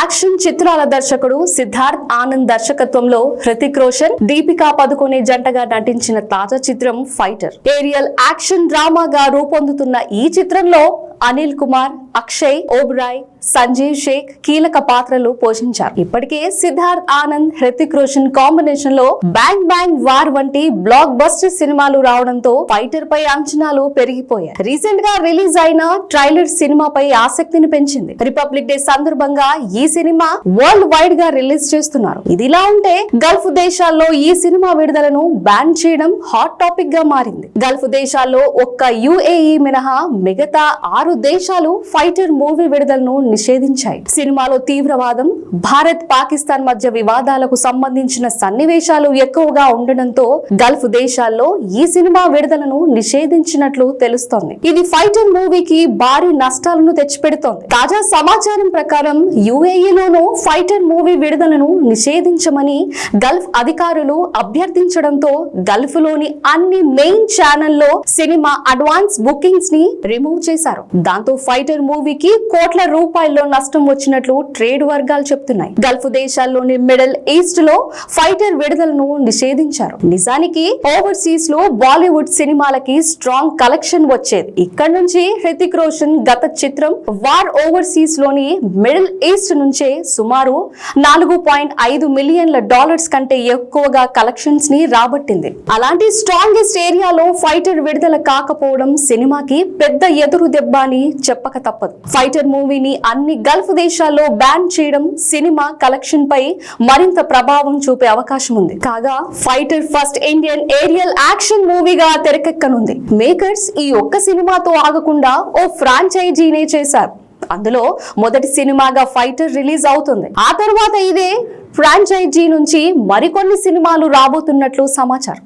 Action చిత్రాల దర్శకుడు సిద్ధార్థ్ ఆనంద్ దర్శకత్వంలో హృతిక్ రోషన్ దీపికా పదుకొనే జంటగా నటించిన తాజా చిత్రం ఫైటర్. ఏరియల్ యాక్షన్ డ్రామాగా రూపొందుతున్న ఈ చిత్రంలో అనిల్ కుమార్ అక్షయ్ ఓబ్రాయ్ సంజీవ్ షేక్ కీలక పాత్రలు పోషించారు. ఇప్పటికే సిద్ధార్థ్ ఆనంద్ హృతిక్ రోషన్ కాంబినేషన్లో బ్యాంగ్ బ్యాంగ్ వార్ వంటి బ్లాక్ బస్టర్ సినిమాలు రావడంతో ఫైటర్ పై అంచనాలు పెరిగిపోయాయి. రీసెంట్గా రిలీజ్ అయిన ట్రైలర్ సినిమాపై ఆసక్తిని పెంచింది. రిపబ్లిక్ డే సందర్భంగా ఈ సినిమా వరల్డ్ వైడ్గా రిలీజ్ చేస్తున్నారు. ఇదిలా ఉంటే గల్ఫ్ దేశాల్లో ఈ సినిమా విడుదలను బ్యాన్ చేయడం హాట్ టాపిక్గా మారింది. గల్ఫ్ దేశాల్లో ఒక్క యుఏఈ మినహా మిగతా ఆరు దేశాలు ఫైటర్ మూవీ విడుదలను నిషేధించాయి. సినిమాలో తీవ్రవాదం భారత్ పాకిస్తాన్ మధ్య వివాదాలకు సంబంధించిన సన్నివేశాలు ఎక్కువగా ఉండడంతో గల్ఫ్ దేశాల్లో ఈ సినిమా విడుదలను నిషేధించినట్లు తెలుస్తోంది. ఇది ఫైటర్ మూవీకి భారీ నష్టాలను తెచ్చిపెడుతోంది. తాజా సమాచారం ప్రకారం యుఏఈలోనూ ఫైటర్ మూవీ విడుదలను నిషేధించమని గల్ఫ్ అధికారులు అభ్యర్థించడంతో గల్ఫ్లోని అన్ని మెయిన్ ఛానల్లో సినిమా అడ్వాన్స్ బుకింగ్స్ని రిమూవ్ చేశారు. దాంతో ఫైటర్ మూవీకి కోట్ల రూపాయల్లో నష్టం వచ్చినట్లు ట్రేడ్ వర్గాలు చెప్తున్నాయి. గల్ఫ్ దేశాల్లోని మిడిల్ ఈస్ట్లో ఫైటర్ విడుదలను నిషేధించారు. నిజానికి ఓవర్సీస్లో బాలీవుడ్ సినిమాలకి స్ట్రాంగ్ కలెక్షన్ వచ్చేది. ఇక్కడ నుంచి హృతిక్ రోషన్ గత చిత్రం వార్ ఓవర్సీస్లోని మిడిల్ ఈస్ట్ నుంచే సుమారు నాలుగు పాయింట్ ఐదు మిలియన్ల డాలర్స్ కంటే ఎక్కువగా కలెక్షన్స్ని రాబట్టింది. అలాంటి స్ట్రాంగెస్ట్ ఏరియాలో ఫైటర్ విడుదల కాకపోవడం సినిమాకి పెద్ద ఎదురు దెబ్బ అని చెప్పక తప్ప తప్పదు ఫైటర్ మూవీని అన్ని గల్ఫ్ దేశాల్లో బ్యాన్ చేయడం సినిమా కలెక్షన్ పై మరింత ప్రభావం చూపే అవకాశం ఉంది. కాగా Fighter first Indian aerial action మూవీగా తెరకెక్కనుంది. మేకర్స్ ఈ ఒక్క సినిమాతో ఆగకుండా ఓ ఫ్రాంచైజీనే చేశారు. అందులో మొదటి సినిమాగా ఫైటర్ రిలీజ్ అవుతుంది. ఆ తర్వాత ఇదే ఫ్రాంచైజీ నుంచి మరికొన్ని సినిమాలు రాబోతున్నట్లు సమాచారం.